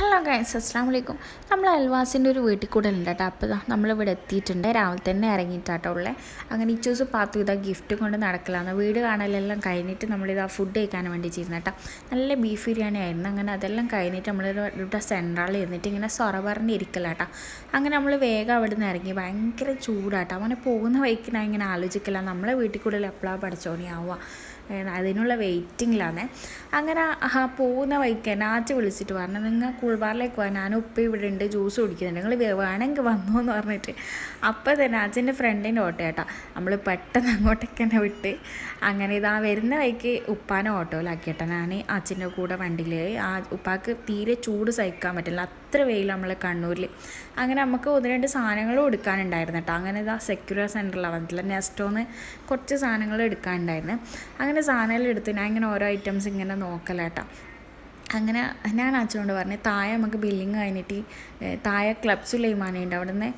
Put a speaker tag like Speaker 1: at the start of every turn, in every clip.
Speaker 1: Hello guys അസ്സാം വലൈക്കും നമ്മൾ അൽവാസിന്റെ ഒരു വീട്ടിൽ കൂടെ ഉണ്ട് കേട്ടോ. അപ്പോൾ നമ്മളിവിടെ എത്തിയിട്ടുണ്ട്. രാവിലെ തന്നെ ഇറങ്ങിയിട്ടാട്ടോ ഉള്ളത് അങ്ങനെ ഈ ചൂസ് പാത്തു ഇതാ ഗിഫ്റ്റ് കൊണ്ട് നടക്കലാണ്. വീട് കാണലെല്ലാം കഴിഞ്ഞിട്ട് നമ്മളിതാ ഫുഡ് കഴിക്കാൻ വേണ്ടി ചെയ്യുന്ന കേട്ടോ. നല്ല ബീഫ് ബിരിയാണി ആയിരുന്നു. അങ്ങനെ അതെല്ലാം കഴിഞ്ഞിട്ട് നമ്മൾ ഇവിടെ സെൻട്രൽ ഇരുന്നിട്ട് ഇങ്ങനെ സൊറ പറഞ്ഞ് ഇരിക്കലാട്ടോ അങ്ങനെ നമ്മൾ വേഗം അവിടെ നിന്ന് ഇറങ്ങി. ഭയങ്കര ചൂടാട്ടോ അങ്ങനെ പോകുന്ന വഴിക്ക് ഞാൻ ഇങ്ങനെ ആലോചിക്കില്ല നമ്മളെ വീട്ടിൽ കൂടുതൽ എപ്പോഴാണ് പഠിച്ചോണിയാവുക അതിനുള്ള വെയിറ്റിങ്ങിലാണ്. അങ്ങനെ ആ പോകുന്ന വഴിക്ക് നാച്ച് വിളിച്ചിട്ട് പറഞ്ഞു നിങ്ങൾ കുൾബാറിലേക്ക് പോകാൻ ഞാൻ ഉപ്പ ഇവിടെ ഉണ്ട് ജ്യൂസ് കുടിക്കുന്നുണ്ട്. നിങ്ങൾ വേണമെങ്കിൽ വന്നു എന്ന് പറഞ്ഞിട്ട്. അപ്പോൾ തന്നെ അച്ഛന്റെ ഫ്രണ്ടിന്റെ ഓട്ടോ കേട്ടോ. നമ്മൾ പെട്ടെന്ന് അങ്ങോട്ടേക്ക് തന്നെ വിട്ട് അങ്ങനെ ഇതാ വരുന്ന വഴിക്ക് ഉപ്പാനെ ഓട്ടോയിലാക്കി ഏട്ടാ ഞാൻ അച്ഛന്റെ കൂടെ വണ്ടിയിൽ ആ ഉപ്പാക്ക് തീരെ ചൂട് സഹിക്കാൻ പറ്റില്ല. അത്ര വെയിൽ നമ്മളെ കണ്ണൂരിൽ അങ്ങനെ നമുക്ക് ഒന്ന് രണ്ട് സാധനങ്ങൾ കൊടുക്കാനുണ്ടായിരുന്നു കേട്ടോ. അങ്ങനെ ഇതാ സെക്യൂർ സെന്ററിലാണ് വന്നിട്ടില്ല നെസ്റ്റോന്ന് കുറച്ച് സാധനങ്ങൾ എടുക്കാനുണ്ടായിരുന്നു. അങ്ങനെ സാധനങ്ങൾ എടുത്ത് ഞാൻ ഇങ്ങനെ ഓരോ ഐറ്റംസ് ഇങ്ങനെ നോക്കലേട്ടാ. അങ്ങനെ ഞാൻ അച്ഛനോട് പറഞ്ഞു താഴെ നമുക്ക് ബില്ലിങ് കഴിഞ്ഞിട്ട് താഴെ ക്ലബ് സുലൈമാനുണ്ട് അവിടെ നിന്ന്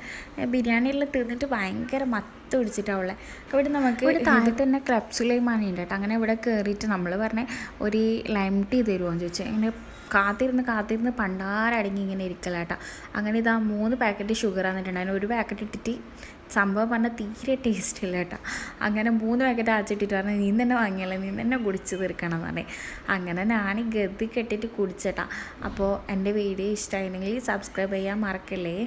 Speaker 1: ബിരിയാണിയെല്ലാം തീർന്നിട്ട് ഭയങ്കര മത്ത് പിടിച്ചിട്ടാണ് ഉള്ളത് അവിടെ നമുക്ക് ഇവിടെ താഴെ തന്നെ ക്ലബ് സുലൈമാനുണ്ട് കേട്ടോ. അങ്ങനെ ഇവിടെ കയറിയിട്ട് നമ്മൾ പറഞ്ഞ ഒരു ലൈം ടീ തരുമോ എന്ന് ചോദിച്ചാൽ ഇങ്ങനെ കാത്തിരുന്ന് കാത്തിരുന്ന് പണ്ടാരടങ്ങി ഇങ്ങനെ ഇരിക്കലാട്ടാ അങ്ങനെ ഇതാ മൂന്ന് പാക്കറ്റ് ഷുഗർ വന്നിട്ടുണ്ടായിരുന്നു ഒരു പാക്കറ്റ് ഇട്ടിട്ട് സംഭവം പറഞ്ഞാൽ തീരെ ടേസ്റ്റ് ഇല്ല കേട്ടോ. അങ്ങനെ മൂന്ന് പാക്കറ്റ് അടച്ചിട്ടിട്ട് പറഞ്ഞു നീ തന്നെ വാങ്ങിയല്ലേ? നീ തന്നെ കുടിച്ച് തീർക്കണം എന്ന് പറഞ്ഞേ. അങ്ങനെ ഞാൻ ഗതി കെട്ടിയിട്ട് കുടിച്ചേട്ടാ. അപ്പോൾ എന്റെ വീഡിയോ ഇഷ്ടമായിരുന്നെങ്കിൽ സബ്സ്ക്രൈബ് ചെയ്യാൻ മറക്കല്ലേ?